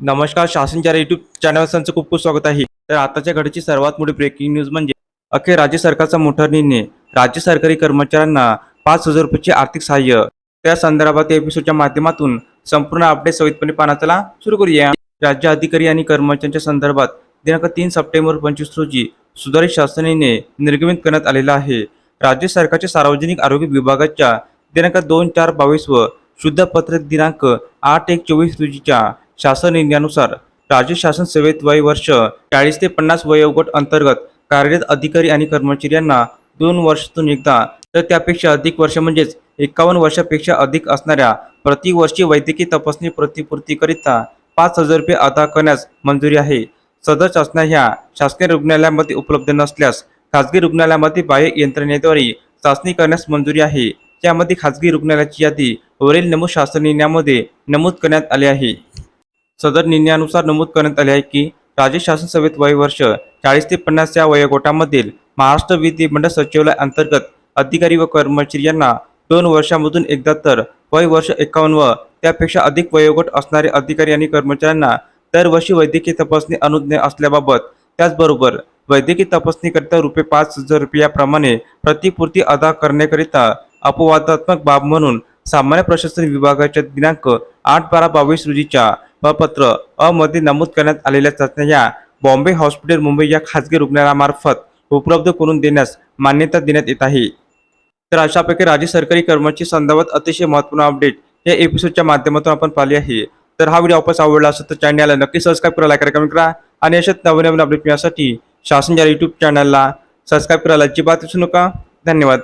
नमस्कार शासनच्या YouTube channel संचं खूप खूप स्वागत आहे. तर आताच्या घडीची सर्वात मोठी ब्रेकिंग न्यूज म्हणजे अखेर राज्य सरकारचा मोठा निर्णय. राज्य सरकारी कर्मचाऱ्यांना पाच हजार रुपयाचे आर्थिक सहाय्य. त्या संदर्भात एपिसोडच्या माध्यमातून संपूर्ण अपडेट सवितपणे पाहण्याला सुरू करूया. राज्य अधिकारी आणि कर्मचाऱ्यांच्या संदर्भात दिनांक तीन सप्टेंबर पंचवीस रोजी सुधारित शासनाने निर्गमित करण्यात आलेला आहे. राज्य सरकारच्या सार्वजनिक आरोग्य विभागाच्या दिनांक दोन चार बावीस व शुद्ध पत्रक दिनांक आठ एक चोवीस रोजीच्या शासन निर्णयानुसार राज्य शासन सेवेत वय वर्ष चाळीस ते पन्नास वयोगट अंतर्गत कार्यरत अधिकारी आणि कर्मचारी यांना दोन वर्षातून एकदा तर त्यापेक्षा अधिक वर्ष म्हणजेच एकावन्न वर्षापेक्षा अधिक असणाऱ्या प्रतिवर्षी वैद्यकीय तपासणी प्रतिपूर्तीकरिता पाच हजार रुपये अदा करण्यास मंजुरी आहे. सदर चाचण्या ह्या शासकीय रुग्णालयामध्ये उपलब्ध नसल्यास खाजगी रुग्णालयामध्ये बाह्य यंत्रणेद्वारे चाचणी करण्यास मंजुरी आहे. त्यामध्ये खाजगी रुग्णालयाची यादी वरील नमूद शासन निर्णयामध्ये नमूद करण्यात आले आहे. सदर निर्णयानुसार नमूद करण्यात आले आहे की राज्य शासन सभेत वयवर्ष चाळीस ते पन्नास या वयोगटामधील महाराष्ट्र विधिमंडळ सचिवालय अंतर्गत अधिकारी व कर्मचारी यांना दोन वर्षामधून एकदा तर वय वर्ष एकावन्न व त्यापेक्षा अधिक वयोगट असणारे अधिकारी आणि कर्मचाऱ्यांना दरवर्षी वैद्यकीय तपासणी अनुज्ञ असल्याबाबत त्याचबरोबर वैद्यकीय तपासणीकरिता रुपये पाच हजार रुपयाप्रमाणे प्रतिपूर्ती अदा करण्याकरिता अपवादात्मक बाब म्हणून सामान्य प्रशासन विभागाच्या दिनांक आठ बारा बावीस रोजीच्या पत्र अ मध्ये नमूद करण्यात आलेल्या चाचण्या या बॉम्बे हॉस्पिटल मुंबई या खाजगी रुग्णालयामार्फत उपलब्ध करून देण्यास मान्यता देण्यात येत आहे. तर अशापैकी राज्य सरकारी कर्मचारी संदर्भात अतिशय महत्त्वपूर्ण अपडेट या एपिसोडच्या माध्यमातून आपण पाहिले आहे. तर हा व्हिडिओ आपण आवडला असेल तर चॅनलला नक्की सबस्क्राईब करा लाईक करा कमेंट करा आणि अशाच नवीन नवीन अपडेट मिळण्यासाठी शासनच्या यूट्यूब चॅनलला सबस्क्राईब करायला अजिबात विसरू नका. धन्यवाद.